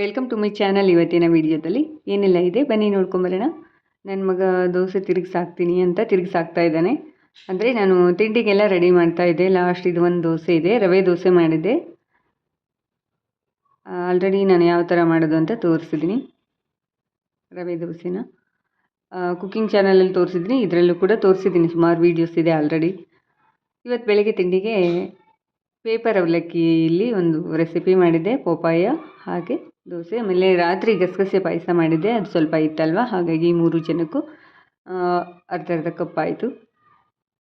Welcome to my channel ಇವತ್ತಿನ ವಿಡಿಯೋದಲ್ಲಿ. ಏನೆಲ್ಲ, ಇದೆ. ಬನ್ನಿ ನೋಡ್ಕೊಂಬರೋಣ ನನ್ನ ಮಗ ದೋಸೆ ತಿರುಗಿಸಾಕ್ತೀನಿ ಅಂತ ತಿರುಗಿಸಾಕ್ತಾ ಇದ್ದಾನೆ. ಅಂದರೆ ನಾನು ತಿಂಡಿಗೆಲ್ಲ ರೆಡಿ ಮಾಡ್ತಾ ಇದ್ದೆ. ಲಾಸ್ಟ್ ಇದು ಒಂದು ದೋಸೆ ಇದೆ. ರವೆ ದೋಸೆ ಮಾಡಿದ್ದೆ. ಆಲ್ರೆಡಿ ನಾನು ಯಾವ ಥರ ಮಾಡೋದು ಅಂತ ತೋರಿಸಿದ್ದೀನಿ. ರವೆ ದೋಸೆನ. ಕುಕ್ಕಿಂಗ್ ಚಾನಲಲ್ಲಿ ತೋರಿಸಿದ್ದೀನಿ. ಇದರಲ್ಲೂ ಕೂಡ ತೋರಿಸಿದ್ದೀನಿ. ಸುಮಾರು ವೀಡಿಯೋಸ್ ಇದೆ ಆಲ್ರೆಡಿ ಇವತ್ತು ಬೆಳಗ್ಗೆ ತಿಂಡಿಗೆ ಪೇಪರ್ ಅವಲಕ್ಕಿಯಲ್ಲಿ ಒಂದು ರೆಸಿಪಿ ಮಾಡಿದ್ದೆ ಪೋಪಾಯ ಹಾಗೆ ದೋಸೆ. ಆಮೇಲೆ ರಾತ್ರಿ ಗಸಗಸೆ ಪಾಯಸ ಮಾಡಿದ್ದೆ, ಅದು ಸ್ವಲ್ಪ ಇತ್ತಲ್ವ? ಹಾಗಾಗಿ ಮೂರು ಜನಕ್ಕೂ ಅರ್ಧ ಅರ್ಧ ಕಪ್ ಆಯಿತು.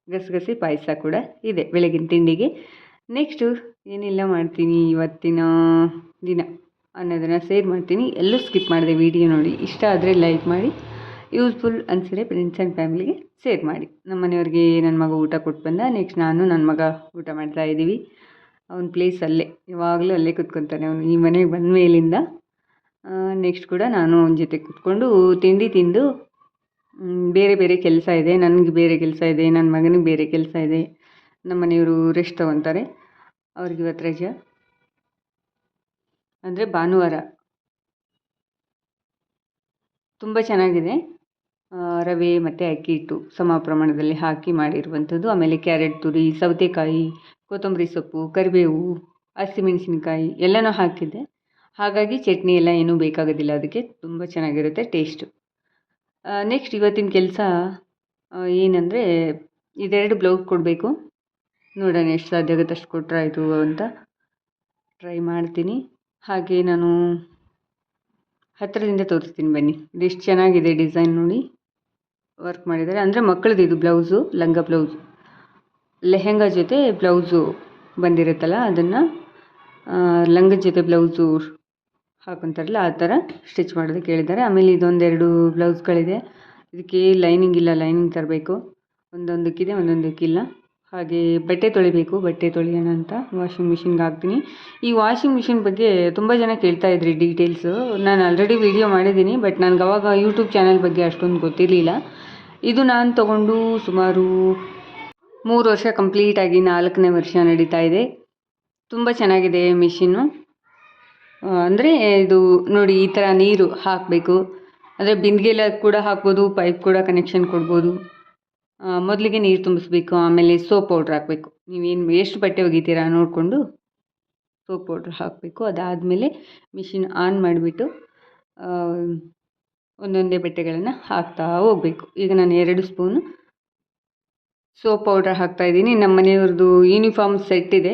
ಗಸಗಸೆ ಪಾಯಸ ಕೂಡ ಇದೆ ಬೆಳಗಿನ ತಿಂಡಿಗೆ. ನೆಕ್ಸ್ಟು ಏನೆಲ್ಲ ಮಾಡ್ತೀನಿ, ಇವತ್ತಿನ ದಿನ. ಅನ್ನೋದನ್ನು ಸೇರ್ ಮಾಡ್ತೀನಿ. ಎಲ್ಲೂ ಸ್ಕಿಪ್ ಮಾಡಿದೆ ವಿಡಿಯೋ ನೋಡಿ. ಇಷ್ಟ ಆದರೆ ಲೈಕ್ ಮಾಡಿ. ಯೂಸ್ಫುಲ್ ಅನಿಸಿದ್ರೆ ಫ್ರೆಂಡ್ಸ್ ಆ್ಯಂಡ್ ಫ್ಯಾಮಿಲಿಗೆ ಶೇರ್ ಮಾಡಿ. ನಮ್ಮ ಮನೆಯವ್ರಿಗೆ ನನ್ನ ಮಗ ಊಟ ಕೊಟ್ಟು ಬಂದ ನೆಕ್ಸ್ಟ್ ನಾನು ನನ್ನ ಮಗ ಊಟ ಮಾಡ್ತಾ ಇದ್ದೀವಿ. ಅವನ ಪ್ಲೇಸ್ ಅಲ್ಲೇ ಯಾವಾಗಲೂ ಅಲ್ಲೇ ಕುತ್ಕೊತಾನೆ ಅವನು. ಈ ಮನೆಗೆ ಬಂದ ಮೇಲಿಂದ ನೆಕ್ಸ್ಟ್ ಕೂಡ ನಾನು ಅವನ ಜೊತೆ ಕುತ್ಕೊಂಡು ತಿಂಡಿ ತಿಂದು ಬೇರೆ ಬೇರೆ ಕೆಲಸ ಇದೆ, ನನಗೆ ಬೇರೆ ಕೆಲಸ ಇದೆ ನನ್ನ ಮಗನಿಗೆ ಬೇರೆ ಕೆಲಸ ಇದೆ ನಮ್ಮ ಮನೆಯವರು ರೆಸ್ಟ್ ತೊಗೊತಾರೆ. ಅವ್ರಿಗೆ ಇವತ್ತು ರಜೆ. ಅಂದರೆ ಭಾನುವಾರ. ತುಂಬ ಚೆನ್ನಾಗಿದೆ. ರವೆ ಮತ್ತು ಅಕ್ಕಿ ಹಿಟ್ಟು ಸಮ ಪ್ರಮಾಣದಲ್ಲಿ ಹಾಕಿ ಮಾಡಿರುವಂಥದ್ದು. ಆಮೇಲೆ ಕ್ಯಾರೆಟ್ ತುರಿ, ಸೌತೆಕಾಯಿ ಕೊತ್ತಂಬರಿ ಸೊಪ್ಪು, ಕರಿಬೇವು, ಹಸಿಮೆಣಸಿನ್ಕಾಯಿ ಎಲ್ಲನೂ ಹಾಕಿದ್ದೆ. ಹಾಗಾಗಿ ಚಟ್ನಿ ಎಲ್ಲ ಏನೂ ಬೇಕಾಗೋದಿಲ್ಲ. ಅದಕ್ಕೆ ತುಂಬ ಚೆನ್ನಾಗಿರುತ್ತೆ ಟೇಸ್ಟು. ನೆಕ್ಸ್ಟ್ ಇವತ್ತಿನ ಕೆಲಸ ಏನಂದರೆ ಇದೆರಡು ಬ್ಲೌಸ್ ಕೊಡಬೇಕು. ನೋಡೋಣ ಎಷ್ಟು ಸಾಧ್ಯ ಆಗುತ್ತೆ ಅಷ್ಟು ಕೊಟ್ಟರೆ ಆಯಿತು ಅಂತ ಟ್ರೈ ಮಾಡ್ತೀನಿ. ಹಾಗೆ ನಾನು ಹತ್ತಿರದಿಂದ ತೋರಿಸ್ತೀನಿ ಬನ್ನಿ. ಇದೆಷ್ಟು ಚೆನ್ನಾಗಿದೆ ಡಿಸೈನ್ ನೋಡಿ. ವರ್ಕ್ ಮಾಡಿದ್ದಾರೆ. ಅಂದರೆ ಮಕ್ಕಳದ್ದು ಇದು ಬ್ಲೌಸು ಲಂಗ ಬ್ಲೌಸು ಲೆಹೆಂಗಾ ಜೊತೆ ಬ್ಲೌಸು ಬಂದಿರುತ್ತಲ್ಲ, ಅದನ್ನು ಲಂಗದ ಜೊತೆ ಬ್ಲೌಸು ಹಾಕೊತಾರಲ್ಲ, ಆ ಥರ ಸ್ಟಿಚ್ ಮಾಡೋದಕ್ಕೆ ಹೇಳಿದ್ದಾರೆ. ಆಮೇಲೆ ಇದೊಂದೆರಡು ಬ್ಲೌಸ್ಗಳಿದೆ. ಇದಕ್ಕೆ ಲೈನಿಂಗ್ ಇಲ್ಲ, ಲೈನಿಂಗ್ ತರಬೇಕು. ಒಂದೊಂದಕ್ಕಿದೆ ಒಂದೊಂದಕ್ಕಿಲ್ಲ ಹಾಗೆ ಬಟ್ಟೆ ತೊಳಿಬೇಕು, ಬಟ್ಟೆ ತೊಳೆಯೋಣ ಅಂತ ವಾಷಿಂಗ್ ಮಿಷಿನ್ಗೆ ಹಾಕ್ತೀನಿ. ಈ ವಾಷಿಂಗ್ ಮಿಷಿನ್ ಬಗ್ಗೆ ತುಂಬ ಜನ ಕೇಳ್ತಾ ಇದ್ರಿ ಡೀಟೇಲ್ಸು. ನಾನು ಆಲ್ರೆಡಿ ವೀಡಿಯೋ ಮಾಡಿದ್ದೀನಿ, ಬಟ್ ನನಗೆ ಅವಾಗ ಯೂಟ್ಯೂಬ್ ಚಾನಲ್ ಬಗ್ಗೆ ಅಷ್ಟೊಂದು ಗೊತ್ತಿರಲಿಲ್ಲ. ಇದು ನಾನು ತಗೊಂಡು ಸುಮಾರು ಮೂರು ವರ್ಷ ಕಂಪ್ಲೀಟಾಗಿ ನಾಲ್ಕನೇ ವರ್ಷ ನಡೀತಾ ಇದೆ. ತುಂಬ ಚೆನ್ನಾಗಿದೆ ಮಿಷಿನ್ನು ಅಂದರೆ ಇದು ನೋಡಿ ಈ ಥರ ನೀರು ಹಾಕಬೇಕು. ಅಂದರೆ ಬಿಂದಿಗೆಲ್ಲ ಕೂಡ ಹಾಕ್ಬೋದು ಪೈಪ್ ಕೂಡ ಕನೆಕ್ಷನ್ ಕೊಡ್ಬೋದು. ಮೊದಲಿಗೆ ನೀರು ತುಂಬಿಸ್ಬೇಕು, ಆಮೇಲೆ ಸೋಪ್ ಪೌಡ್ರ್ ಹಾಕಬೇಕು. ನೀವೇನು ಎಷ್ಟು ಬಟ್ಟೆ ಒಗಿತೀರಾ ನೋಡಿಕೊಂಡು ಸೋಪ್ ಪೌಡ್ರ್ ಹಾಕಬೇಕು. ಅದಾದಮೇಲೆ ಮಿಷಿನ್ ಆನ್ ಮಾಡಿಬಿಟ್ಟು ಒಂದೊಂದೇ ಬಟ್ಟೆಗಳನ್ನು ಹಾಕ್ತಾ ಹೋಗಬೇಕು. ಈಗ ನಾನು ಎರಡು ಸ್ಪೂನು ಸೋಪ್ ಪೌಡ್ರ್ ಹಾಕ್ತಾಯಿದ್ದೀನಿ ನಮ್ಮ ಮನೆಯವ್ರದ್ದು ಯೂನಿಫಾರ್ಮ್ ಸೆಟ್ ಇದೆ.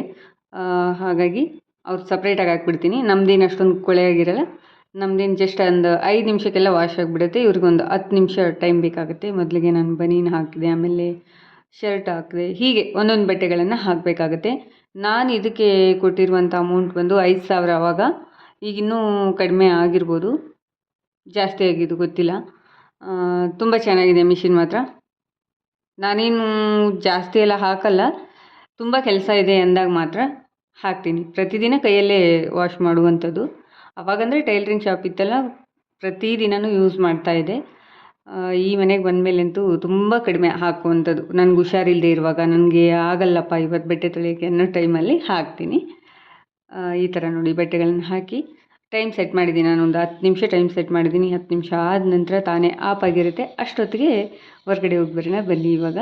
ಹಾಗಾಗಿ ಅವ್ರು ಸಪ್ರೇಟಾಗಿ ಹಾಕ್ಬಿಡ್ತೀನಿ. ನಮ್ದೇನು ಅಷ್ಟೊಂದು ಕೊಳೆ ಆಗಿರಲ್ಲ ನಮ್ದೇನು ಜಸ್ಟ್ ಒಂದು ಐದು ನಿಮಿಷಕ್ಕೆಲ್ಲ ವಾಶ್ ಆಗಿಬಿಡುತ್ತೆ. ಇವ್ರಿಗೊಂದು ಹತ್ತು ನಿಮಿಷ ಟೈಮ್ ಬೇಕಾಗುತ್ತೆ. ಮೊದಲಿಗೆ ನಾನು ಬನೀನ್ ಹಾಕಿದೆ, ಆಮೇಲೆ ಶರ್ಟ್ ಹಾಕಿದೆ, ಹೀಗೆ ಒಂದೊಂದು ಬಟ್ಟೆಗಳನ್ನು ಹಾಕಬೇಕಾಗತ್ತೆ. ನಾನು ಇದಕ್ಕೆ ಕೊಟ್ಟಿರುವಂಥ ಅಮೌಂಟ್ ಬಂದು ಐದು ಸಾವಿರ ಆವಾಗ ಈಗಿನ್ನೂ ಕಡಿಮೆ ಆಗಿರ್ಬೋದು. ಜಾಸ್ತಿ ಆಗಿದ್ದು ಗೊತ್ತಿಲ್ಲ. ತುಂಬ ಚೆನ್ನಾಗಿದೆ ಮಿಷಿನ್ ಮಾತ್ರ. ನಾನೇನು ಜಾಸ್ತಿ ಎಲ್ಲ ಹಾಕಲ್ಲ. ತುಂಬ ಕೆಲಸ ಇದೆ ಅಂದಾಗ ಮಾತ್ರ ಹಾಕ್ತೀನಿ. ಪ್ರತಿದಿನ ಕೈಯಲ್ಲೇ ವಾಶ್ ಮಾಡುವಂಥದ್ದು. ಅವಾಗಂದರೆ ಟೈಲ್ರಿಂಗ್ ಶಾಪ್ ಇತ್ತಲ್ಲ ಪ್ರತಿದಿನವೂ ಯೂಸ್ ಮಾಡ್ತಾಯಿದ್ದೆ ಈ ಮನೆಗೆ ಬಂದಮೇಲಂತೂ ತುಂಬ ಕಡಿಮೆ ಹಾಕುವಂಥದ್ದು. ನನಗೆ ಹುಷಾರಿಲ್ಲದೆ ಇರುವಾಗ, ನನಗೆ ಆಗಲ್ಲಪ್ಪ ಇವತ್ತು ಬಟ್ಟೆ ತೊಳೆಯೋಕ್ಕೆ ಅನ್ನೋ ಟೈಮಲ್ಲಿ ಹಾಕ್ತೀನಿ. ಈ ಥರ ನೋಡಿ ಬಟ್ಟೆಗಳನ್ನ ಹಾಕಿ. ಟೈಮ್ ಸೆಟ್ ಮಾಡಿದ್ದೀನಿ ಒಂದು ಹತ್ತು ನಿಮಿಷ ಟೈಮ್ ಸೆಟ್ ಮಾಡಿದ್ದೀನಿ ಹತ್ತು ನಿಮಿಷ ಆದ ನಂತರ ತಾನೇ ಆಪ್ ಆಗಿರುತ್ತೆ. ಅಷ್ಟೊತ್ತಿಗೆ ಹೊರಗಡೆ ಹೋಗಿ ಬರೋಣ, ಬನ್ನಿ ಇವಾಗ.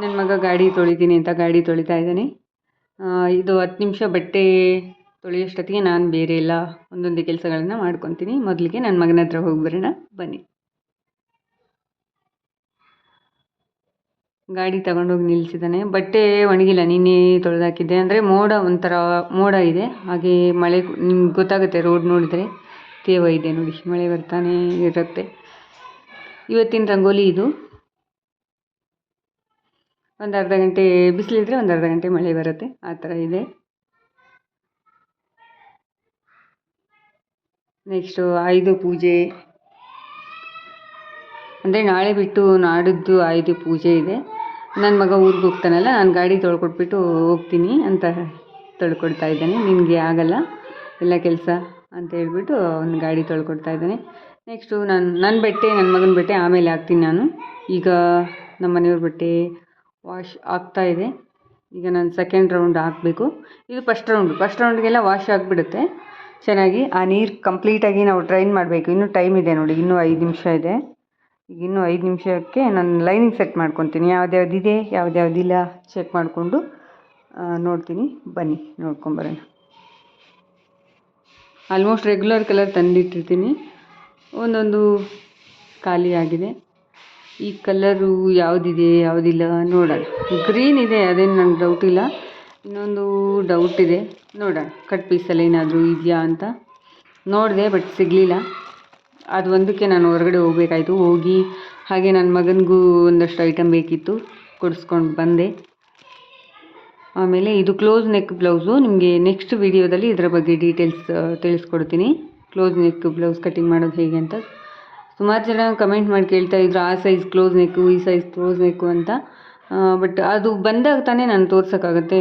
ನನ್ನ ಮಗ ಗಾಡಿ ತೊಳಿತೀನಿ ಅಂತ ಗಾಡಿ ತೊಳಿತಾ ಇದ್ದಾನೆ. ಇದು ಹತ್ತು ನಿಮಿಷ ಬಟ್ಟೆ ತೊಳೆಯೋಷ್ಟೊತ್ತಿಗೆ ನಾನು ಬೇರೆ ಎಲ್ಲ ಒಂದೊಂದು ಕೆಲಸಗಳನ್ನು ಮಾಡ್ಕೊತೀನಿ. ಮೊದಲಿಗೆ ನನ್ನ ಮಗನ ಹತ್ರ ಹೋಗಿ ಬರೋಣ, ಬನ್ನಿ. ಗಾಡಿ ತಗೊಂಡೋಗಿ ನಿಲ್ಲಿಸಿದ್ದಾನೆ ಬಟ್ಟೆ ಒಣಗಿಲ್ಲ, ನಿನ್ನೆ ತೊಳೆದಾಕಿದ್ದೆ ಅಂದರೆ ಮೋಡ ಒಂಥರ, ಮೋಡ ಇದೆ. ಹಾಗೆ ಮಳೆ ನಿಮ್ಗೆ ಗೊತ್ತಾಗುತ್ತೆ ರೋಡ್ ನೋಡಿದರೆ. ತೇವ ಇದೆ ನೋಡಿ, ಮಳೆ ಬರ್ತಾನೆ ಇರುತ್ತೆ. ಇವತ್ತಿನ ರಂಗೋಲಿ ಇದು. ಒಂದು ಅರ್ಧ ಗಂಟೆ ಬಿಸಿಲಿದ್ರೆ ಒಂದು ಅರ್ಧ ಗಂಟೆ ಮಳೆ ಬರುತ್ತೆ. ಆ ಥರ ಇದೆ. ನೆಕ್ಸ್ಟು ಆಯುಧ ಪೂಜೆ. ಅಂದರೆ ನಾಳೆ ಬಿಟ್ಟು ನಾಡಿದ್ದು ಆಯುಧ ಪೂಜೆ ಇದೆ. ನನ್ನ ಮಗ ಊರಿಗೆ ಹೋಗ್ತಾನಲ್ಲ, ನಾನು ಗಾಡಿ ತೊಳ್ಕೊಟ್ಬಿಟ್ಟು ಹೋಗ್ತೀನಿ ಅಂತ ತೊಳ್ಕೊಡ್ತಾ ಇದ್ದಾನೆ. ನಿನಗೆ ಆಗಲ್ಲ, ಎಲ್ಲ ಕೆಲಸ ಅಂತ ಹೇಳ್ಬಿಟ್ಟು ಅವ್ನು ಗಾಡಿ ತೊಳ್ಕೊಡ್ತಾ ಇದ್ದಾನೆ. ನೆಕ್ಸ್ಟು ನಾನು ನನ್ನ ಬಟ್ಟೆ ನನ್ನ ಮಗನ ಬಟ್ಟೆ ಆಮೇಲೆ ಹಾಕ್ತೀನಿ ನಾನು. ಈಗ ನಮ್ಮ ಮನೆಯವ್ರ ಬಟ್ಟೆ ವಾಶ್ ಆಗ್ತಾ ಇದೆ. ಈಗ ನಾನು ಸೆಕೆಂಡ್ ರೌಂಡ್ ಹಾಕಬೇಕು. ಇದು ಫಸ್ಟ್ ರೌಂಡ್ ಫಸ್ಟ್ ರೌಂಡ್ಗೆಲ್ಲ ವಾಶ್ ಆಗಿಬಿಡುತ್ತೆ. ಚೆನ್ನಾಗಿ, ಆ ನೀರು ಕಂಪ್ಲೀಟಾಗಿ ನಾವು ಡ್ರೈನ್ ಮಾಡಬೇಕು. ಇನ್ನೂ ಟೈಮ್ ಇದೆ ನೋಡಿ, ಇನ್ನೂ ಐದು ನಿಮಿಷ ಇದೆ. ಇನ್ನೂ ಐದು ನಿಮಿಷಕ್ಕೆ ನಾನು ಲೈನಿಂಗ್ ಸೆಟ್ ಮಾಡ್ಕೊತೀನಿ. ಯಾವ್ದ್ಯಾವ್ದು ಇದೆ ಯಾವ್ದ್ಯಾವ್ದಿಲ್ಲ ಚೆಕ್ ಮಾಡಿಕೊಂಡು ನೋಡ್ತೀನಿ. ಬನ್ನಿ, ನೋಡ್ಕೊಂಬರೋಣ. ಆಲ್ಮೋಸ್ಟ್ ರೆಗ್ಯುಲರ್ ಕಲರ್ ತಂದಿಟ್ಟಿರ್ತೀನಿ. ಒಂದೊಂದು ಖಾಲಿಯಾಗಿದೆ ಈ ಕಲರು ಯಾವುದಿದೆ, ಯಾವುದಿಲ್ಲ ನೋಡೋಣ. ಗ್ರೀನ್ ಇದೆ, ಅದೇನು ನನಗೆ ಡೌಟ್ ಇಲ್ಲ. ಇನ್ನೊಂದು ಡೌಟ್ ಇದೆ. ನೋಡೋಣ ಕಟ್ ಪೀಸಲ್ಲಿ ಏನಾದರೂ ಇದೆಯಾ ಅಂತ. ನೋಡಿದೆ ಬಟ್ ಸಿಗಲಿಲ್ಲ. ಅದು ಒಂದಕ್ಕೆ ನಾನು ಹೊರಗಡೆ ಹೋಗಬೇಕಾಯ್ತು. ಹೋಗಿ ಹಾಗೆ ನನ್ನ ಮಗನಿಗೂ ಒಂದಷ್ಟು ಐಟಮ್ ಬೇಕಿತ್ತು ಕೊಡಿಸ್ಕೊಂಡು ಬಂದೆ. ಆಮೇಲೆ ಇದು ಕ್ಲೋಸ್ ನೆಕ್ ಬ್ಲೌಸು ನಿಮಗೆ ನೆಕ್ಸ್ಟ್ ವಿಡಿಯೋದಲ್ಲಿ ಇದರ ಬಗ್ಗೆ ಡೀಟೇಲ್ಸ್ ತಿಳಿಸ್ಕೊಡ್ತೀನಿ. ಕ್ಲೋಸ್ ನೆಕ್ ಬ್ಲೌಸ್ ಕಟಿಂಗ್ ಮಾಡೋದು ಹೇಗೆ ಅಂತ. ಸುಮಾರು ಜನ ಕಮೆಂಟ್ ಮಾಡಿ ಕೇಳ್ತಾ ಇದ್ರು, ಆ ಸೈಜ್ ಕ್ಲೋಸ್ ನೆಕ್ಕು ಈ ಸೈಜ್ ಕ್ಲೋಸ್ ನೆಕ್ಕು ಅಂತ. ಬಟ್ ಅದು ಬಂದಾಗ ತಾನೇ ನಾನು ತೋರ್ಸೋಕ್ಕಾಗತ್ತೆ.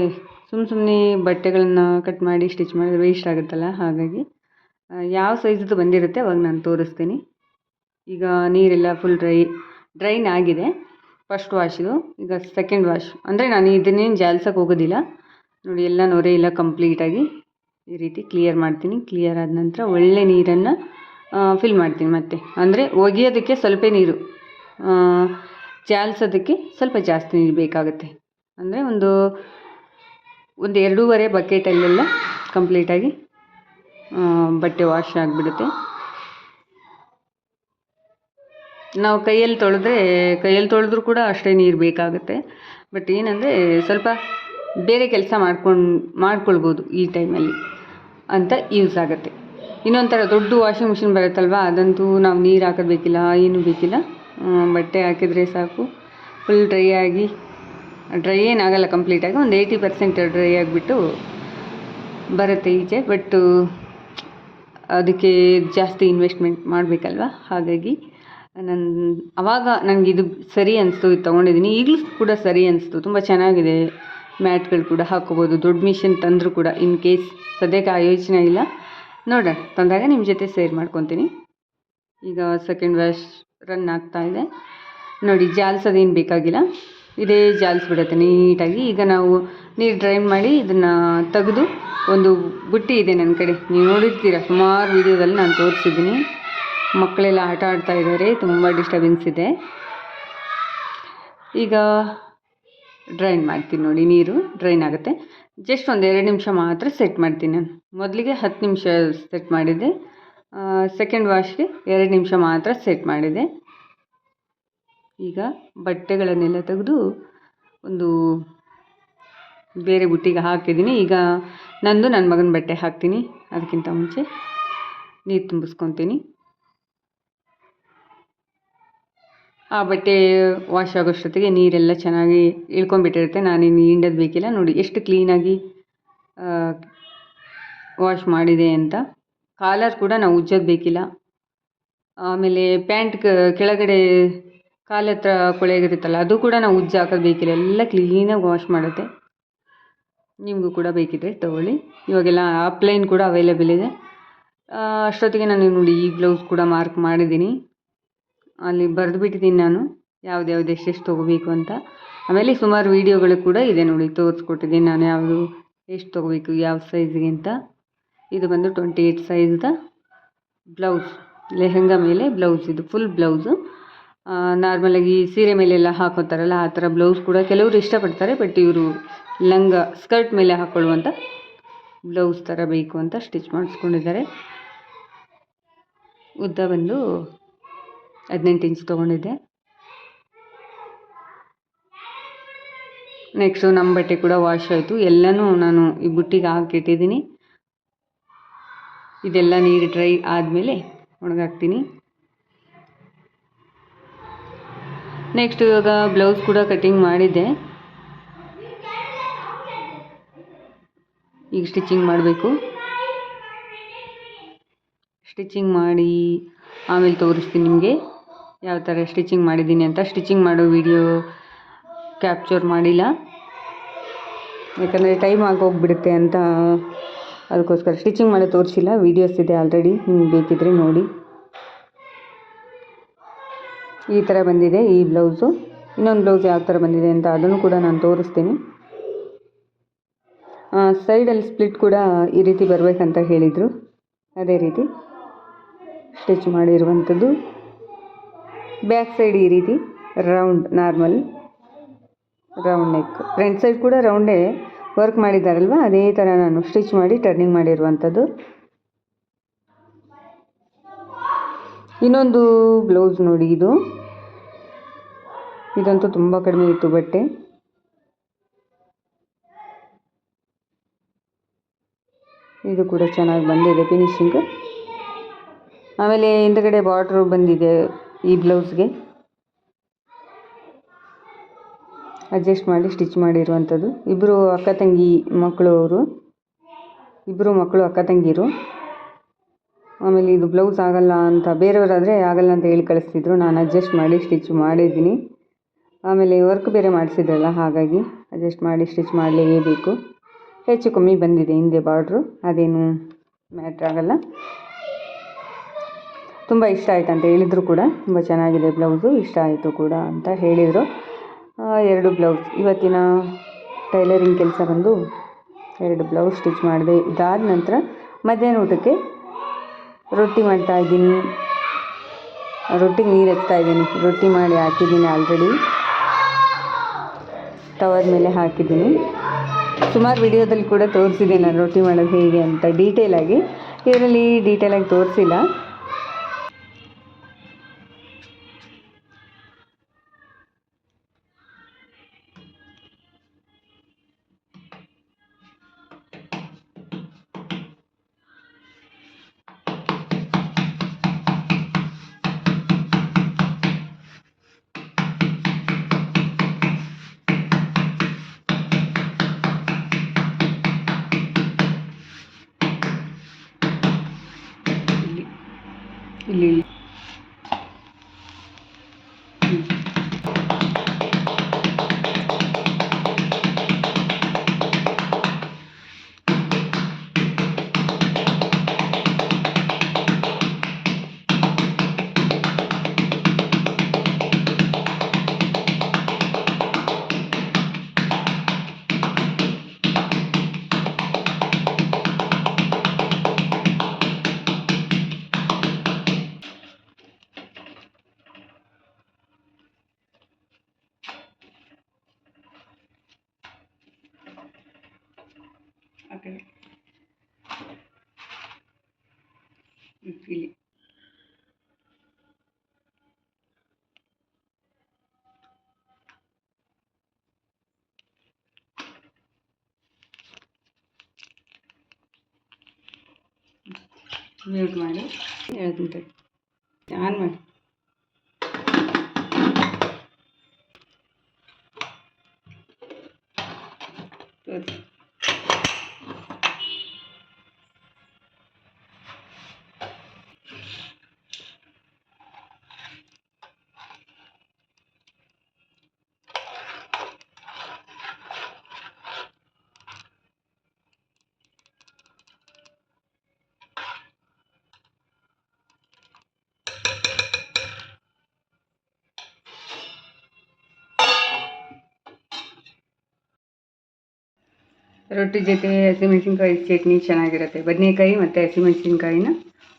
ಸುಮ್ಮ ಸುಮ್ಮನೆ ಬಟ್ಟೆಗಳನ್ನು ಕಟ್ ಮಾಡಿ ಸ್ಟಿಚ್ ಮಾಡಿದ್ರೆ ವೇಸ್ಟ್ ಆಗುತ್ತಲ್ಲ? ಹಾಗಾಗಿ ಯಾವ ಸೈಜ್ದು ಬಂದಿರುತ್ತೆ, ಅವಾಗ ನಾನು ತೋರಿಸ್ತೀನಿ. ಈಗ ನೀರೆಲ್ಲ ಫುಲ್ ಡ್ರೈ ಡ್ರೈನ್ ಆಗಿದೆ. ಫಸ್ಟ್ ವಾಶಿದು ಈಗ ಸೆಕೆಂಡ್ ವಾಶ್ ಅಂದರೆ ನಾನು ಇದನ್ನೇನು ಜಾಲ್ಸಕ್ಕೆ ಹೋಗೋದಿಲ್ಲ. ನೋಡಿ, ಎಲ್ಲ ನೊರೆ ಎಲ್ಲ ಕಂಪ್ಲೀಟಾಗಿ ಈ ರೀತಿ ಕ್ಲಿಯರ್ ಮಾಡ್ತೀನಿ. ಕ್ಲಿಯರ್ ಆದ ನಂತರ ಒಳ್ಳೆ ನೀರನ್ನು ಫಿಲ್ ಮಾಡ್ತೀನಿ ಮತ್ತೆ. ಅಂದರೆ ಒಗೆಯೋದಕ್ಕೆ ಸ್ವಲ್ಪ ನೀರು ಜಾಲ್ಸೋದಕ್ಕೆ ಸ್ವಲ್ಪ ಜಾಸ್ತಿ ನೀರು ಬೇಕಾಗುತ್ತೆ. ಅಂದರೆ ಒಂದು ಒಂದು ಎರಡೂವರೆ ಬಕೆಟಲ್ಲೆಲ್ಲ ಕಂಪ್ಲೀಟಾಗಿ ಬಟ್ಟೆ ವಾಶ್ ಆಗಿಬಿಡುತ್ತೆ. ನಾವು ಕೈಯಲ್ಲಿ ತೊಳೆದ್ರೆ, ಕೈಯಲ್ಲಿ ತೊಳೆದ್ರೂ ಕೂಡ ಅಷ್ಟೇ ನೀರು ಬೇಕಾಗುತ್ತೆ. ಬಟ್ ಏನಂದರೆ ಸ್ವಲ್ಪ ಬೇರೆ ಕೆಲಸ ಮಾಡ್ಕೊಂಡು, ಮಾಡ್ಕೊಳ್ಬೋದು ಈ ಟೈಮಲ್ಲಿ ಅಂತ ಯೂಸ್ ಆಗುತ್ತೆ. ಇನ್ನೊಂಥರ ಥರ ದೊಡ್ಡ ವಾಷಿಂಗ್ ಮಿಷಿನ್ ಬರುತ್ತಲ್ವ, ಅದಂತೂ ನಾವು ನೀರು ಹಾಕೋದು ಏನೂ ಬೇಕಿಲ್ಲ. ಬಟ್ಟೆ ಹಾಕಿದರೆ ಸಾಕು. ಫುಲ್ ಡ್ರೈ ಆಗಿ ಡ್ರೈ ಏನಾಗಲ್ಲ ಕಂಪ್ಲೀಟಾಗಿ ಒಂದು ಏಯ್ಟಿ ಪರ್ಸೆಂಟ್ ಡ್ರೈ ಆಗಿಬಿಟ್ಟು ಬರುತ್ತೆ ಈಚೆ. ಬಟ್ಟು ಅದಕ್ಕೆ ಜಾಸ್ತಿ ಇನ್ವೆಸ್ಟ್ಮೆಂಟ್ ಮಾಡಬೇಕಲ್ವ? ಹಾಗಾಗಿ ನನ್ನ ಆವಾಗ ನನಗೆ ಇದು ಸರಿ ಅನಿಸ್ತು, ಇದು ತೊಗೊಂಡಿದ್ದೀನಿ ಈಗಲೂ ಕೂಡ ಸರಿ ಅನಿಸ್ತು. ತುಂಬ ಚೆನ್ನಾಗಿದೆ. ಮ್ಯಾಟ್ಗಳು ಕೂಡ ಹಾಕ್ಕೋಬೋದು. ದೊಡ್ಡ ಮಿಷಿನ್ ತಂದರೂ ಕೂಡ ಇನ್ ಕೇಸ್ ಸದ್ಯಕ್ಕೆ ಆ ಯೋಚನೆ ಇಲ್ಲ. ನೋಡೋಣ. ತಂದಾಗ ನಿಮ್ಮ ಜೊತೆ ಸೇರ್ ಮಾಡ್ಕೊತೀನಿ. ಈಗ ಸೆಕೆಂಡ್ ವ್ಯಾಶ್ ರನ್ ಆಗ್ತಾ ಇದೆ. ನೋಡಿ ಜಾಲ್ಸೋದೇನು ಬೇಕಾಗಿಲ್ಲ. ಇದೇ ಜಾಲಿಸ್ಬಿಡುತ್ತೆ ನೀಟಾಗಿ. ಈಗ ನಾವು ನೀರು ಡ್ರೈನ್ ಮಾಡಿ ಇದನ್ನು ತೆಗೆದು ಒಂದು ಬುಟ್ಟಿ ಇದೆ ನನ್ನ ಕಡೆ. ನೀವು ನೋಡಿರ್ತೀರಾ, ಸುಮಾರು ವೀಡಿಯೋದಲ್ಲಿ ನಾನು ತೋರಿಸಿದ್ದೀನಿ. ಮಕ್ಕಳೆಲ್ಲ ಆಟ ಆಡ್ತಾ ಇದ್ದಾರೆ, ತುಂಬ ಡಿಸ್ಟರ್ಬೆನ್ಸ್ ಇದೆ. ಈಗ ಡ್ರೈನ್ ಮಾಡ್ತೀನಿ ನೋಡಿ, ನೀರು ಡ್ರೈನ್ ಆಗುತ್ತೆ. ಜಸ್ಟ್ ಒಂದು ಎರಡು ನಿಮಿಷ ಮಾತ್ರ ಸೆಟ್ ಮಾಡ್ತೀನಿ ನಾನು. ಮೊದಲಿಗೆ ಹತ್ತು ನಿಮಿಷ ಸೆಟ್ ಮಾಡಿದ್ದೆ. ಸೆಕೆಂಡ್ ವಾಶ್ಗೆ ಎರಡು ನಿಮಿಷ ಮಾತ್ರ ಸೆಟ್ ಮಾಡಿದೆ. ಈಗ ಬಟ್ಟೆಗಳನ್ನೆಲ್ಲ ತೆಗೆದು ಒಂದು ಬೇರೆ ಬುಟ್ಟಿಗೆ ಹಾಕಿದ್ದೀನಿ. ಈಗ ನಂದು ನನ್ನ ಮಗನ ಬಟ್ಟೆ ಹಾಕ್ತೀನಿ. ಅದಕ್ಕಿಂತ ಮುಂಚೆ ನೀರು ತುಂಬಿಸ್ಕೊತೀನಿ. ಆ ಬಟ್ಟೆ ವಾಶ್ ಆಗೋಷ್ಟೊತ್ತಿಗೆ ನೀರೆಲ್ಲ ಚೆನ್ನಾಗಿ ಇಳ್ಕೊಂಡ್ಬಿಟ್ಟಿರುತ್ತೆ. ನಾನಿನ್ನು ಹಿಂಡೋದು ಬೇಕಿಲ್ಲ. ನೋಡಿ ಎಷ್ಟು ಕ್ಲೀನಾಗಿ ವಾಶ್ ಮಾಡಿದೆ ಅಂತ. ಕಾಲರ್ ಕೂಡ ನಾವು ಉಜ್ಜೋದು ಬೇಕಿಲ್ಲ. ಆಮೇಲೆ ಪ್ಯಾಂಟ್ ಕೆಳಗಡೆ ಕಾಲತ್ರ ಕೊಳೆಗಿರುತ್ತಲ್ಲ ಅದು ಕೂಡ ನಾವು ಉಜ್ಜಾಕೋದು ಬೇಕಿಲ್ಲ. ಎಲ್ಲ ಕ್ಲೀನಾಗಿ ವಾಶ್ ಮಾಡುತ್ತೆ. ನಿಮಗೂ ಕೂಡ ಬೇಕಿದ್ದರೆ ತೊಗೊಳ್ಳಿ. ಇವಾಗೆಲ್ಲ ಆಪ್ಲೈನ್ ಕೂಡ ಅವೈಲೇಬಲ್ ಇದೆ. ಅಷ್ಟೊತ್ತಿಗೆ ನಾನು ನೋಡಿ ಈ ಬ್ಲೌಸ್ ಕೂಡ ಮಾರ್ಕ್ ಮಾಡಿದ್ದೀನಿ. ಅಲ್ಲಿ ಬರೆದು ಬಿಟ್ಟಿದ್ದೀನಿ ನಾನು. ಯಾವ್ದು ಯಾವ್ದು ಎಷ್ಟೆಷ್ಟು ತೊಗೋಬೇಕು ಅಂತ. ಆಮೇಲೆ ಸುಮಾರು ವೀಡಿಯೋಗಳು ಕೂಡ ಇದೆ ನೋಡಿ, ತೋರಿಸ್ಕೊಟ್ಟಿದ್ದೀನಿ ನಾನು ಯಾವುದು ಎಷ್ಟು ತೊಗೋಬೇಕು, ಯಾವ ಸೈಜ್ಗೆ ಅಂತ. ಇದು ಬಂದು ಟ್ವೆಂಟಿ ಏಯ್ಟ್ ಸೈಜ್ದ ಬ್ಲೌಸ್ ಲೆಹಂಗಾ ಮೇಲೆ ಬ್ಲೌಸ್ ಇದು ಫುಲ್ ಬ್ಲೌಸು ನಾರ್ಮಲಾಗಿ ಸೀರೆ ಮೇಲೆಲ್ಲ ಹಾಕೋತಾರಲ್ಲ, ಆ ಥರ ಬ್ಲೌಸ್ ಕೂಡ ಕೆಲವರು ಇಷ್ಟಪಡ್ತಾರೆ ಬಟ್ ಇವರು ಲಂಗ ಸ್ಕರ್ಟ್ ಮೇಲೆ ಹಾಕ್ಕೊಳ್ಳುವಂಥ ಬ್ಲೌಸ್ ಥರ ಬೇಕು ಅಂತ ಸ್ಟಿಚ್ ಮಾಡಿಸ್ಕೊಂಡಿದ್ದಾರೆ. ಉದ್ದ ಬಂದು ಹದಿನೆಂಟು ಇಂಚ್ ತೊಗೊಂಡಿದ್ದೆ ನೆಕ್ಸ್ಟು ನಮ್ಮ ಬಟ್ಟೆ ಕೂಡ ವಾಶ್ ಆಯಿತು. ಎಲ್ಲನೂ ನಾನು ಈ ಬುಟ್ಟಿಗೆ ಹಾಕಿಟ್ಟಿದ್ದೀನಿ. ಇದೆಲ್ಲ ನೀರು ಡ್ರೈ ಆದಮೇಲೆ ಒಣಗಾಕ್ತೀನಿ. ನೆಕ್ಸ್ಟ್ ಇವಾಗ ಬ್ಲೌಸ್ ಕೂಡ ಕಟಿಂಗ್ ಮಾಡಿದ್ದೆ. ಈಗ ಸ್ಟಿಚಿಂಗ್ ಮಾಡಬೇಕು. ಸ್ಟಿಚಿಂಗ್ ಮಾಡಿ ಆಮೇಲೆ ತೋರಿಸ್ತೀನಿ ನಿಮಗೆ ಯಾವ ಥರ ಸ್ಟಿಚಿಂಗ್ ಮಾಡಿದ್ದೀನಿ ಅಂತ. ಸ್ಟಿಚಿಂಗ್ ಮಾಡೋ ವಿಡಿಯೋ ಕ್ಯಾಪ್ಚರ್ ಮಾಡಿಲ್ಲ. ಯಾಕಂದರೆ ಟೈಮ್ ಆಗೋಗ್ಬಿಡುತ್ತೆ ಅಂತ ಅದಕ್ಕೋಸ್ಕರ ಸ್ಟಿಚಿಂಗ್ ಮಾಡಿ ತೋರಿಸಿಲ್ಲ. ವೀಡಿಯೋಸ್ ಇದೆ ಆಲ್ರೆಡಿ, ನಿಮ್ಗೆ ಬೇಕಿದ್ರೆ ನೋಡಿ. ಈ ಥರ ಬಂದಿದೆ ಈ ಬ್ಲೌಸು. ಇನ್ನೊಂದು ಬ್ಲೌಸ್ ಯಾವ ಥರ ಬಂದಿದೆ ಅಂತ ಅದನ್ನು ಕೂಡ ನಾನು ತೋರಿಸ್ತೀನಿ. ಸೈಡಲ್ಲಿ ಸ್ಪ್ಲಿಟ್ ಕೂಡ ಈ ರೀತಿ ಬರಬೇಕಂತ ಹೇಳಿದರು. ಅದೇ ರೀತಿ ಸ್ಟಿಚ್ ಮಾಡಿರುವಂಥದ್ದು. ಬ್ಯಾಕ್ ಸೈಡ್ ಈ ರೀತಿ round normal round neck front side ಕೂಡ ರೌಂಡೇ ವರ್ಕ್ ಮಾಡಿದ್ದಾರಲ್ವ? ಅದೇ ಥರ ನಾನು ಸ್ಟಿಚ್ ಮಾಡಿ ಟರ್ನಿಂಗ್ ಮಾಡಿರುವಂಥದ್ದು. ಇನ್ನೊಂದು ಬ್ಲೌಸ್ ನೋಡಿ ಇದು. ಇದಂತೂ ತುಂಬ ಕಡಿಮೆ ಇತ್ತು ಬಟ್ಟೆ. ಇದು ಕೂಡ ಚೆನ್ನಾಗಿ ಬಂದಿದೆ ಫಿನಿಶಿಂಗ್ ಆಮೇಲೆ ಹಿಂದ್ಗಡೆ ಬಾರ್ಡ್ರು ಬಂದಿದೆ ಈ ಬ್ಲೌಸ್ಗೆ ಅಡ್ಜಸ್ಟ್ ಮಾಡಿ ಸ್ಟಿಚ್ ಮಾಡಿರುವಂಥದ್ದು. ಇಬ್ಬರು ಅಕ್ಕ ತಂಗಿ ಮಕ್ಕಳು ಅವರು ಇಬ್ಬರು ಮಕ್ಕಳು ಅಕ್ಕ ತಂಗಿರು. ಆಮೇಲೆ ಇದು ಬ್ಲೌಸ್ ಆಗಲ್ಲ ಅಂತ, ಬೇರೆಯವರಾದರೆ ಆಗಲ್ಲ ಅಂತ ಹೇಳಿ ಕಳಿಸ್ತಿದ್ರು. ನಾನು ಅಡ್ಜಸ್ಟ್ ಮಾಡಿ ಸ್ಟಿಚ್ ಮಾಡಿದ್ದೀನಿ. ಆಮೇಲೆ ವರ್ಕ್ ಬೇರೆ ಮಾಡಿಸಿದ್ರಲ್ಲ, ಹಾಗಾಗಿ ಅಡ್ಜಸ್ಟ್ ಮಾಡಿ ಸ್ಟಿಚ್ ಮಾಡಲೇಬೇಕು. ಹೆಚ್ಚು ಕಮ್ಮಿ ಬಂದಿದೆ ಹಿಂದೆ ಬಾರ್ಡ್ರು ಅದೇನು ಮ್ಯಾಟ್ರ್ ಆಗಲ್ಲ. ತುಂಬ ಇಷ್ಟ ಆಯಿತು ಅಂತ ಹೇಳಿದ್ರು ಕೂಡ. ತುಂಬ ಚೆನ್ನಾಗಿದೆ ಬ್ಲೌಸು ಇಷ್ಟ ಆಯಿತು ಕೂಡ ಅಂತ ಹೇಳಿದರು. ಎರಡು ಬ್ಲೌಸ್ ಇವತ್ತಿನ ಟೈಲರಿಂಗ್ ಕೆಲಸ ಬಂದು ಎರಡು ಬ್ಲೌಸ್ ಸ್ಟಿಚ್ ಮಾಡಿದೆ. ಇದಾದ ನಂತರ ಮಧ್ಯಾಹ್ನ ಊಟಕ್ಕೆ ರೊಟ್ಟಿ ಮಾಡ್ತಾ ಇದ್ದೀನಿ. ರೊಟ್ಟಿಗೆ ನೀರು ಹಚ್ತಾ ಇದ್ದೀನಿ. ರೊಟ್ಟಿ ಮಾಡಿ ಹಾಕಿದ್ದೀನಿ ಆಲ್ರೆಡಿ ತವದ ಮೇಲೆ ಹಾಕಿದ್ದೀನಿ. ಸುಮಾರು ವಿಡಿಯೋದಲ್ಲಿ ಕೂಡ ತೋರಿಸಿದೆ ನಾನು ರೊಟ್ಟಿ ಮಾಡೋದು ಹೇಗೆ ಅಂತ ಡೀಟೇಲಾಗಿ ಇದರಲ್ಲಿ ಡೀಟೇಲಾಗಿ ತೋರಿಸಿಲ್ಲ. ಆ ಕಡೆ ಹ್ಮ್, ಇಲ್ಲಿ ಮ್ಯೂಟ್ ಮಾಡಿ ಹೇಳ್ತೀನಿ ತಡಿ. ಆನ್ ಮಾಡಿ ತೋರಿಸಿ ರೊಟ್ಟಿ ಜೊತೆ ಹಸಿಮೆಣಸಿನ್ಕಾಯಿ ಚಟ್ನಿ ಚೆನ್ನಾಗಿರುತ್ತೆ. ಬದನೆಕಾಯಿ ಮತ್ತು ಹಸಿಮೆಣಸಿನ್ಕಾಯಿನ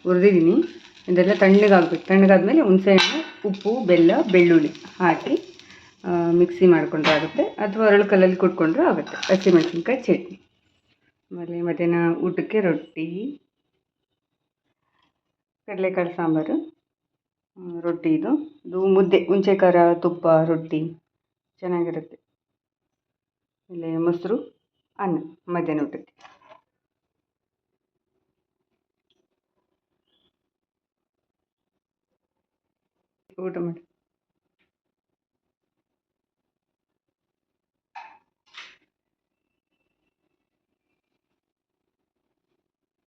ಹುರಿದಿದ್ದೀನಿ. ಇದೆಲ್ಲ ತಣ್ಣಗಾಗಬೇಕು. ತಣ್ಣಗಾದ್ಮೇಲೆ ಹುಣಸೆಹಣ್ಣು, ಉಪ್ಪು, ಬೆಲ್ಲ, ಬೆಳ್ಳುಳ್ಳಿ ಹಾಕಿ ಮಿಕ್ಸಿ ಮಾಡಿಕೊಂಡ್ರೆ ಆಗುತ್ತೆ. ಅಥವಾ ಅರಳು ಕಲ್ಲಲ್ಲಿ ಕುಟ್ಕೊಂಡ್ರೂ ಆಗುತ್ತೆ. ಹಸಿಮೆಣಸಿನ್ಕಾಯಿ ಚಟ್ನಿ. ಆಮೇಲೆ ಮಧ್ಯಾಹ್ನ ಊಟಕ್ಕೆ ರೊಟ್ಟಿ, ಕಡಲೆಕಾಳು ಸಾಂಬಾರು ರೊಟ್ಟಿ ಇದು. ಇದು ಮುದ್ದೆ ಹುಂಚೆ ಖಾರ ತುಪ್ಪ, ರೊಟ್ಟಿ ಚೆನ್ನಾಗಿರುತ್ತೆ. ಆಮೇಲೆ ಮೊಸರು. ಅನ್ನ ಮಧ್ಯಾಹ್ನ ಊಟಕ್ಕೆ. ಊಟ ಮಾಡಿ.